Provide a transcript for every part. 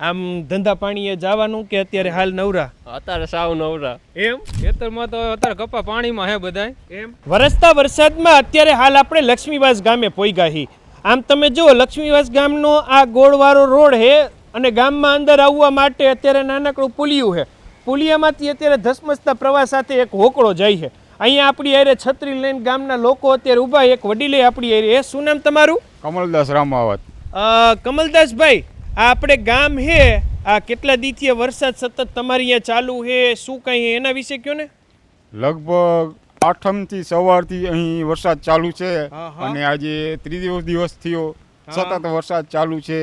આમ ધંધા પાણીએ જવાનું કે અત્યારે હાલ નવરા? અત્યારે સાવ નવરા. એમ? ખેતરમાં તો અત્યારે કપા પાણીમાં હે બધાય. એમ? વરસતા વરસાદમાં અત્યારે હાલ આપણે લક્ષ્મીવાસ ગામે પોઈગા હી આમ તમે જુઓ લક્ષ્મીવાસ ગામનો આ ગોળવાળો રોડ હે અને ગામમાં અંદર આવવા માટે અત્યારે નાનકડું પુલિયું છે પુલિયામાંથી અત્યારે ધસમસતા પ્રવાહ સાથે એક હોકળો જાય છે. અહીંયા આપણી એરે છત્રી લઈને ગામના લોકો અત્યારે ઊભા એક વડીલે આપણી એરે એ શું નામ તમારું? કમલદાસ રામાવત. અ, કમલદાસભાઈ આપણે ગામ હે આ કેટલા દીથી વરસાદ સતત તમારી અહીંયા ચાલુ હે શું કઈ એના વિશે કયો ને લગભગ આઠમથી સવારથી અહીં વરસાદ ચાલુ છે. અને આજે ત્રીજો દિવસ થયો. સતત વરસાદ ચાલુ છે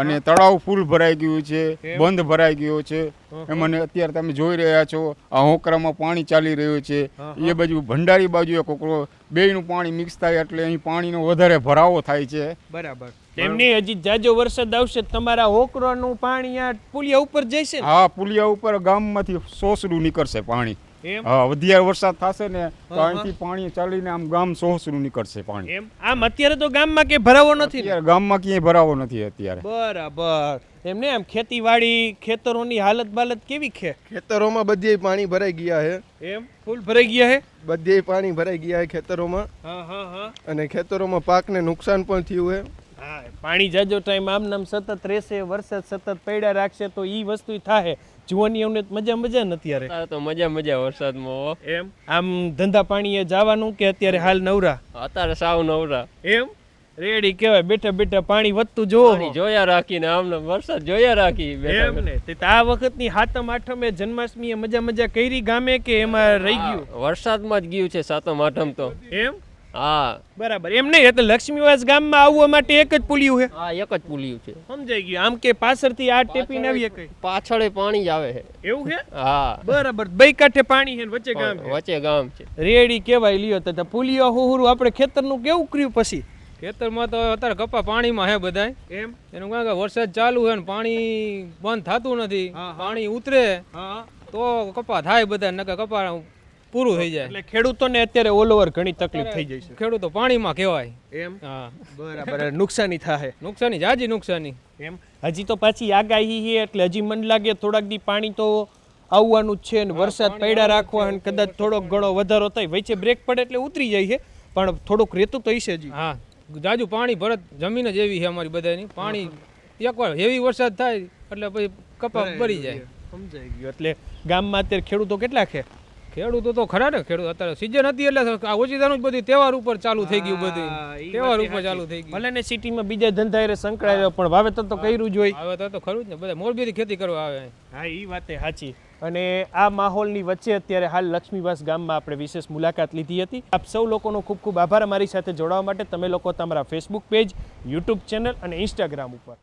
અને તળાવ ફૂલ ભરાઈ ગયું છે બંધ ભરાઈ ગયો છે. એમને અત્યારે તમે જોઈ રહ્યા છો આ હોકરામાં પાણી ચાલી રહ્યું છે. એ બાજુ ભંડારી બાજુ કોકરો બેયનું પાણી મિક્સ થાય એટલે અહીં પાણીનો વધારે ભરાવો થાય છે. બરાબર. એમની હજી જાજો વરસાદ આવશે તમારા હોકરોનું પાણી આ પુલિયા ઉપર જશે હા પુલિયા ઉપર ગામમાંથી સોસડું નીકળશે પાણી. વધારે વરસાદ થશે ને તો અહીંથી પાણી ચાલીને આમ ગામ સોસરું નીકળશે પાણી. એમ? આમ અત્યારે તો ગામમાં કે ભરાવો નથી ગામમાં ક્યાંય ભરાવો નથી અત્યારે. બરાબર. એમને એમ ખેતીવાડી ખેતરોની હાલત બાલત કેવી છે? ખેતરોમાં બધે પાણી ભરાઈ ગયા છે. એમ? ફૂલ ભરાઈ ગયા હે બધે પાણી ભરાઈ ગયા છે ખેતરોમાં. હા હા હા. અને ખેતરોમાં પાકને નુકસાન પણ થયું છે. હા પાણી જાજો ટાઈમ આમ નામ સતત રહેશે વરસાદ સતત પડ્યા રાખશે તો ઈ વસ્તુ થાય જુવાનીઓને મજા મજા ને અત્યારે. તો મજા મજા વરસાદમાં એમ? આમ ધંધા પાણીએ જવાનું કે અત્યારે હાલ નવરા? અત્યારે સાવ નવરા. એમ? રેડી કેવાય બેઠા બેઠા પાણી વધતું જોવો. જોયા રાખીને આમને વરસાદ જોયા રાખી આ એમ ને તે તો આ વખતની હાતમ આઠમે જન્માષ્ટમીએ મજા મજા કરી ગામે કે એમાં રહી ગયું? વરસાદમાં જ ગયું છે સાતમ આઠમ તો. એમ? હા. બરાબર. એમ નહીં એટલે લક્ષ્મીવાસ ગામમાં આવવા માટે એક જ પુલિયું છે. હા એક જ પુલિયું છે. સમજાઈ ગયું. આમ કે પાછળથી આ ટેપીને આવીએ કઈ. પાછળ પાણી જ આવે છે. એવું છે? હા. બરાબર. બે કાંઠે પાણી છે વચ્ચે ગામ વચ્ચે ગામ છે. રેડી કેવાય લ્યો તો. પુલિયો હુહુરું આપણે ખેતરનું કેવું કર્યું પછી? ખેતરમાં તો અત્યારે કપા પાણીમાં હે બધાય. એમ? એનું કારણ કે વરસાદ ચાલુ છે ને પાણી બંધ થતું નથી. પાણી ઉતરે. તો કપા થાય બધા નકર કપા પૂરું થઈ જાય. એટલે ખેડૂતોને અત્યારે ઓલ ઓવર ઘણી તકલીફ થઈ જાય ખેડૂતો પાણીમાં કહેવાય. એમ? હા. બરાબર નુકસાની થાય નુકસાની જાજી નુકસાની. એમ? હજી તો પાછી આગાહી છે એટલે હજી મને લાગે થોડાક દી પાણી તો આવવાનું જ છે ને વરસાદ પડ્યા રાખવા અને કદાચ થોડોક ઘણો વધારો થાય. વચ્ચે બ્રેક પડે એટલે ઉતરી જાય છે પણ થોડુંક રેતું તો હશે હજી. હા. જાજુ પાણી ભરત જમીન જ એવી છે અમારી બધાની. પાણી એકવાર હેવી વરસાદ થાય એટલે પછી કપા ભરી જાય. સમજાઈ ગયું. એટલે ગામમાં અત્યારે ખેડૂતો કેટલા છે? ખેડૂતો તો ખરા ને ખેડૂત અત્યારે સિઝન હતી એટલે આ ઓછીદાનું જ બધી તહેવાર ઉપર ચાલુ થઈ ગયું બધું તહેવાર ઉપર ચાલુ થઈ ગયું. ભલે ને સિટીમાં બીજા ધંધા એ સંકળાયો પણ વાવેતર તો કર્યું જ હોય. હવે તો તો ખરું જ ને બધા મોરબીથી ખેતી કરવા આવે. હા એ વાતે સાચી અને આ માહોલની વચ્ચે અત્યારે હાલ લક્ષ્મીવાસ ગામમાં આપણે વિશેષ મુલાકાત લીધી હતી. આપ સૌ લોકોનો ખૂબ ખૂબ આભાર અમારી સાથે જોડાવા માટે. તમે લોકો તમારા ફેસબુક પેજ યુટ્યુબ ચેનલ અને ઇન્સ્ટાગ્રામ ઉપર.